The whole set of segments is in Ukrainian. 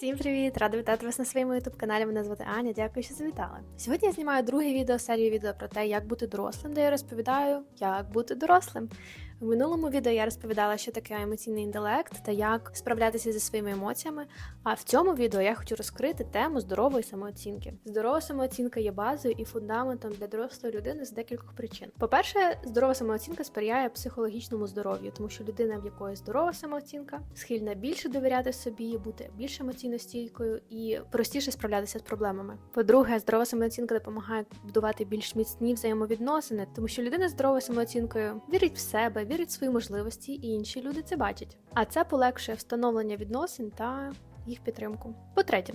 Всім привіт! Рада вітати вас на своєму youtube каналі. Мене звати Аня. Дякую, що завітали. Сьогодні я знімаю друге відео серії відео про те, як бути дорослим, де я розповідаю, як бути дорослим. В минулому відео я розповідала, що таке емоційний інтелект та як справлятися зі своїми емоціями. А в цьому відео я хочу розкрити тему здорової самооцінки. Здорова самооцінка є базою і фундаментом для дорослої людини з декількох причин. По-перше, здорова самооцінка сприяє психологічному здоров'ю, тому що людина, в якої здорова самооцінка, схильна більше довіряти собі, бути більш емоційно стійкою і простіше справлятися з проблемами. По-друге, здорова самооцінка допомагає будувати більш міцні взаємовідносини, тому що людина з здоровою самооцінкою вірить в себе вірить в свої можливості, і інші люди це бачать. А це полегшує встановлення відносин та їх підтримку. По-третє,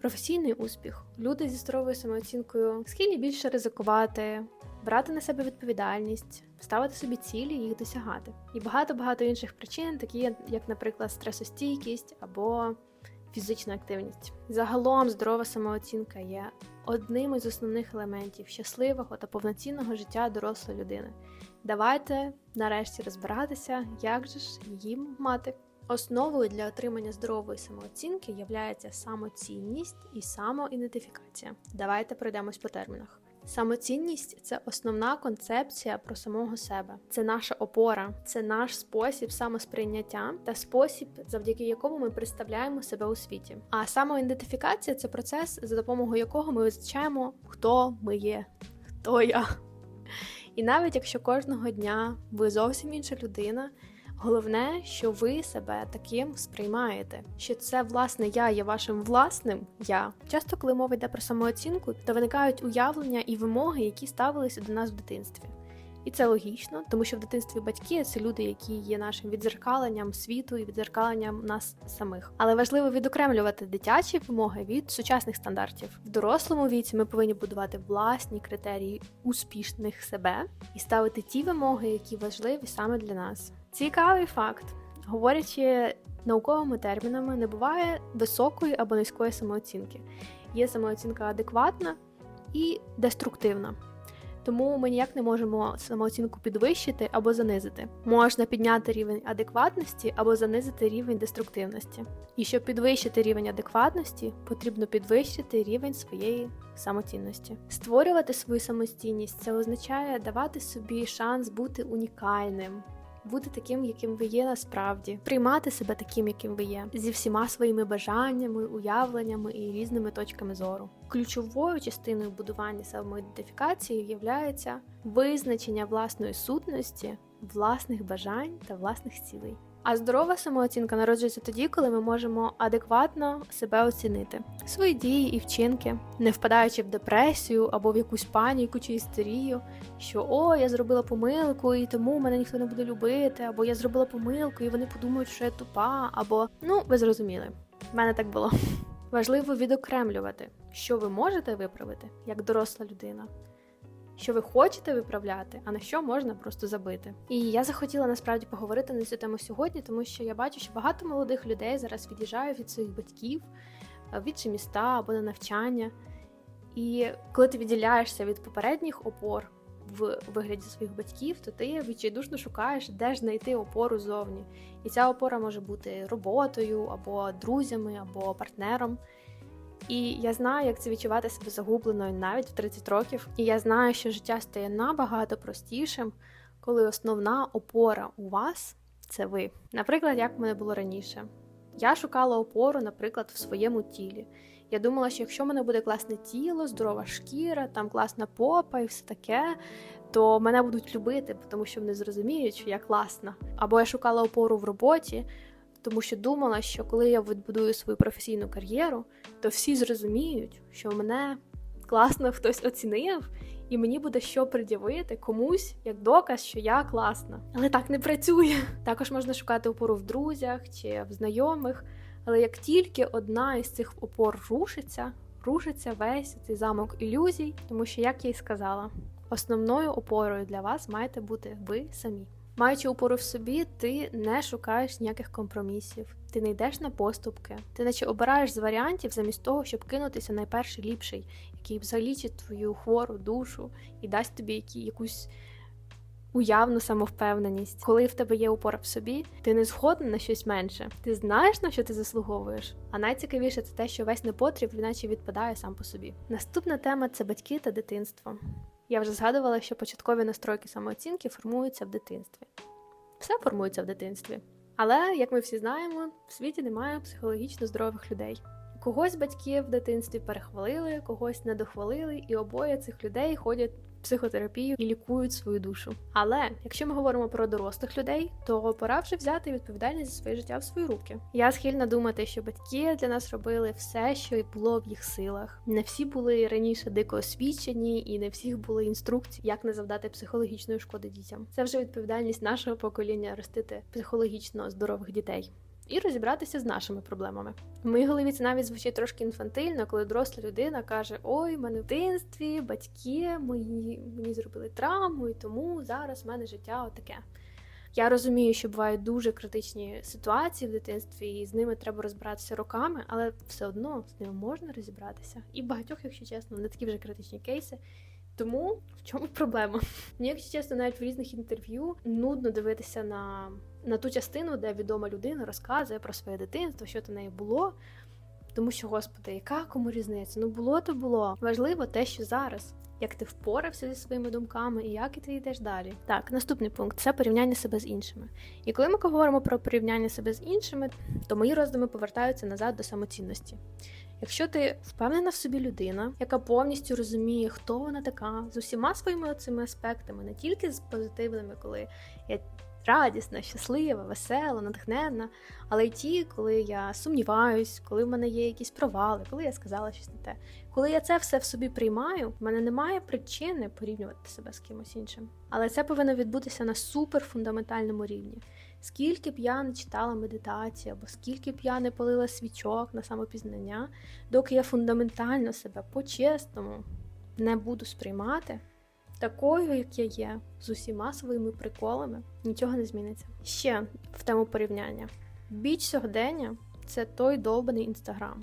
професійний успіх. Люди зі здоровою самооцінкою схильні більше ризикувати, брати на себе відповідальність, ставити собі цілі їх досягати. І багато-багато інших причин, такі як, наприклад, стресостійкість або фізична активність. Загалом здорова самооцінка є одним із основних елементів щасливого та повноцінного життя дорослої людини. Давайте нарешті розбиратися, як же ж її мати. Основою для отримання здорової самооцінки є самоцінність і самоідентифікація. Давайте пройдемось по термінах. Самоцінність це основна концепція про самого себе, це наша опора, це наш спосіб самосприйняття та спосіб, завдяки якому ми представляємо себе у світі. А самоідентифікація це процес, за допомогою якого ми визначаємо, хто ми є, хто я. І навіть якщо кожного дня ви зовсім інша людина, головне, що ви себе таким сприймаєте, що це власне я є вашим власним я. Часто, коли мова йде про самооцінку, то виникають уявлення і вимоги, які ставилися до нас в дитинстві. І це логічно, тому що в дитинстві батьки це люди, які є нашим відзеркаленням світу і відзеркаленням нас самих. Але важливо відокремлювати дитячі вимоги від сучасних стандартів. В дорослому віці ми повинні будувати власні критерії успішних себе і ставити ті вимоги, які важливі саме для нас. Цікавий факт, говорячи науковими термінами, не буває високої або низької самооцінки. Є самооцінка адекватна і деструктивна тому ми ніяк не можемо самооцінку підвищити або занизити. Можна підняти рівень адекватності або занизити рівень деструктивності. І щоб підвищити рівень адекватності, потрібно підвищити рівень своєї самоцінності. Створювати свою самостійність це означає давати собі шанс бути унікальним бути таким, яким ви є насправді, приймати себе таким, яким ви є, зі всіма своїми бажаннями, уявленнями і різними точками зору. Ключовою частиною будування самоідентифікації є визначення власної сутності, власних бажань та власних цілей. А здорова самооцінка народжується тоді, коли ми можемо адекватно себе оцінити, свої дії і вчинки, не впадаючи в депресію або в якусь паніку чи істерію, що о, я зробила помилку, і тому мене ніхто не буде любити, або я зробила помилку, і вони подумають, що я тупа, або ну ви зрозуміли, в мене так було. Важливо відокремлювати, що ви можете виправити як доросла людина що ви хочете виправляти, а на що можна просто забити. І я захотіла насправді поговорити на цю тему сьогодні, тому що я бачу, що багато молодих людей зараз від'їжджають від своїх батьків в інші міста або на навчання. І коли ти відділяєшся від попередніх опор в вигляді своїх батьків, то ти відчайдушно шукаєш, де ж знайти опору зовні. І ця опора може бути роботою, або друзями, або партнером. І я знаю, як це відчувати себе загубленою навіть в 30 років. І я знаю, що життя стає набагато простішим, коли основна опора у вас це ви. Наприклад, як в мене було раніше. Я шукала опору, наприклад, в своєму тілі. Я думала, що якщо в мене буде класне тіло, здорова шкіра, там класна попа і все таке, то мене будуть любити, тому що вони зрозуміють, що я класна. Або я шукала опору в роботі, тому що думала, що коли я відбудую свою професійну кар'єру, то всі зрозуміють, що мене класно хтось оцінив, і мені буде що пред'явити комусь як доказ, що я класна. Але так не працює. Також можна шукати опору в друзях чи в знайомих. Але як тільки одна із цих опор рушиться, рушиться весь цей замок ілюзій, тому що, як я й сказала, основною опорою для вас маєте бути ви самі. Маючи опору в собі, ти не шукаєш ніяких компромісів, ти не йдеш на поступки, ти наче обираєш з варіантів замість того, щоб кинутися найперший ліпший, який залічить твою хвору душу і дасть тобі які, якусь уявну самовпевненість. Коли в тебе є упор в собі, ти не згоден на щось менше. Ти знаєш на що ти заслуговуєш. А найцікавіше це те, що весь непотріб іначе відпадає сам по собі. Наступна тема це батьки та дитинство. Я вже згадувала, що початкові настройки самооцінки формуються в дитинстві. Все формується в дитинстві. Але, як ми всі знаємо, в світі немає психологічно здорових людей. Когось батьки в дитинстві перехвалили, когось недохвалили, і обоє цих людей ходять в психотерапію і лікують свою душу. Але якщо ми говоримо про дорослих людей, то пора вже взяти відповідальність за своє життя в свої руки. Я схильна думати, що батьки для нас робили все, що було в їх силах. Не всі були раніше дико освічені, і не всіх були інструкції, як не завдати психологічної шкоди дітям. Це вже відповідальність нашого покоління ростити психологічно здорових дітей і розібратися з нашими проблемами. В моїй голові це навіть звучить трошки інфантильно, коли доросла людина каже: Ой, в мене в дитинстві батьки мої мені зробили травму, і тому зараз в мене життя отаке. Я розумію, що бувають дуже критичні ситуації в дитинстві, і з ними треба розбиратися роками, але все одно з ними можна розібратися. І багатьох, якщо чесно, не такі вже критичні кейси. Тому в чому проблема? Мені, якщо чесно, навіть в різних інтерв'ю нудно дивитися на на ту частину, де відома людина розказує про своє дитинство, що в неї було. Тому що, господи, яка кому різниця? Ну було то було. Важливо те, що зараз. Як ти впорався зі своїми думками і як і ти йдеш далі? Так, наступний пункт це порівняння себе з іншими. І коли ми говоримо про порівняння себе з іншими, то мої роздуми повертаються назад до самоцінності. Якщо ти впевнена в собі людина, яка повністю розуміє, хто вона така, з усіма своїми цими аспектами, не тільки з позитивними, коли я радісна, щаслива, весела, натхненна, але й ті, коли я сумніваюсь, коли в мене є якісь провали, коли я сказала щось не те. Коли я це все в собі приймаю, в мене немає причини порівнювати себе з кимось іншим. Але це повинно відбутися на суперфундаментальному рівні. Скільки б я не читала медитацію, або скільки б я не полила свічок на самопізнання, доки я фундаментально себе по-чесному не буду сприймати, такою, як я є, з усіма своїми приколами, нічого не зміниться. Ще в тему порівняння. Біч сьогодення це той довбаний інстаграм.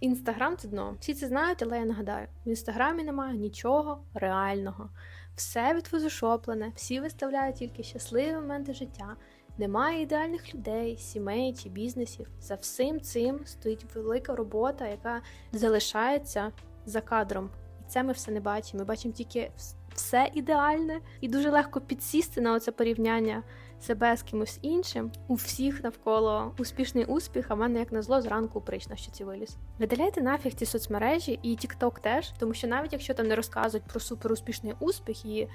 Інстаграм це дно. Всі це знають, але я нагадаю: в інстаграмі немає нічого реального. Все відфотошоплене, всі виставляють тільки щасливі моменти життя. Немає ідеальних людей, сімей чи бізнесів. За всім цим стоїть велика робота, яка залишається за кадром. Це ми все не бачимо. Ми бачимо тільки все ідеальне і дуже легко підсісти на оце порівняння себе з кимось іншим. У всіх навколо успішний успіх, а в мене як на зло зранку прич на щоці виліз. Видаляйте нафіг ці соцмережі і TikTok теж, тому що навіть якщо там не розказують про суперуспішний успіх і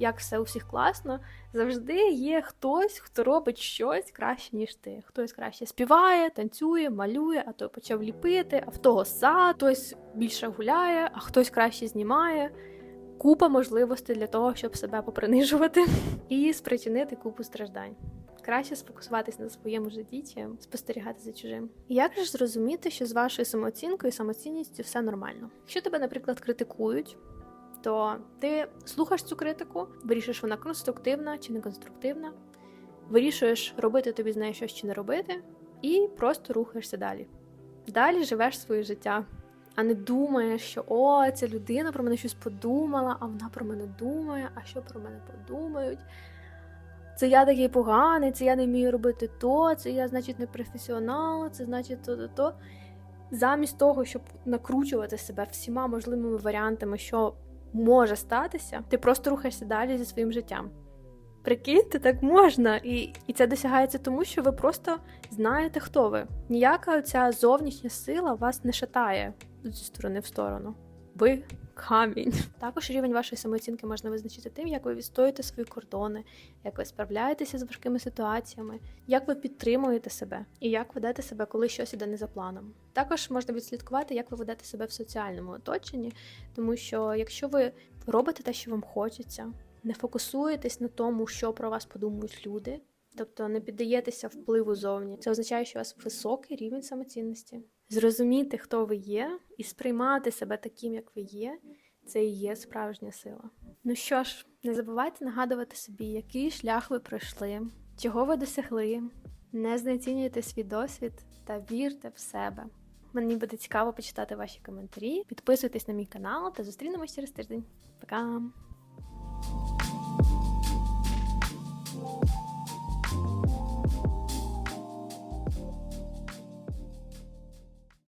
як все у всіх класно, завжди є хтось, хто робить щось краще, ніж ти. Хтось краще співає, танцює, малює, а той почав ліпити, а в того сад, хтось більше гуляє, а хтось краще знімає. Купа можливостей для того, щоб себе попринижувати і спричинити купу страждань. Краще сфокусуватись на своєму житті, чим спостерігати за чужим. Як же зрозуміти, що з вашою самооцінкою і самоцінністю все нормально? Якщо тебе, наприклад, критикують, то ти слухаєш цю критику, вирішуєш, вона конструктивна чи не конструктивна, вирішуєш, робити тобі з нею щось чи не робити, і просто рухаєшся далі. Далі живеш своє життя, а не думаєш, що о, ця людина про мене щось подумала, а вона про мене думає, а що про мене подумають. Це я такий поганий, це я не вмію робити то, це я, значить, не професіонал, це значить то-то-то. Замість того, щоб накручувати себе всіма можливими варіантами, що може статися, ти просто рухаєшся далі зі своїм життям. Прикиньте, так можна, і і це досягається тому, що ви просто знаєте, хто ви. Ніяка ця зовнішня сила вас не шатає зі сторони в сторону. Ви камінь. Також рівень вашої самооцінки можна визначити тим, як ви відстоюєте свої кордони, як ви справляєтеся з важкими ситуаціями, як ви підтримуєте себе і як ведете себе, коли щось іде не за планом. Також можна відслідкувати, як ви ведете себе в соціальному оточенні, тому що якщо ви робите те, що вам хочеться, не фокусуєтесь на тому, що про вас подумають люди, тобто не піддаєтеся впливу зовні, це означає, що у вас високий рівень самоцінності. Зрозуміти, хто ви є, і сприймати себе таким, як ви є, це і є справжня сила. Ну що ж, не забувайте нагадувати собі, який шлях ви пройшли, чого ви досягли. Не знецінюйте свій досвід та вірте в себе. Мені буде цікаво почитати ваші коментарі. Підписуйтесь на мій канал та зустрінемось через тиждень. Пока!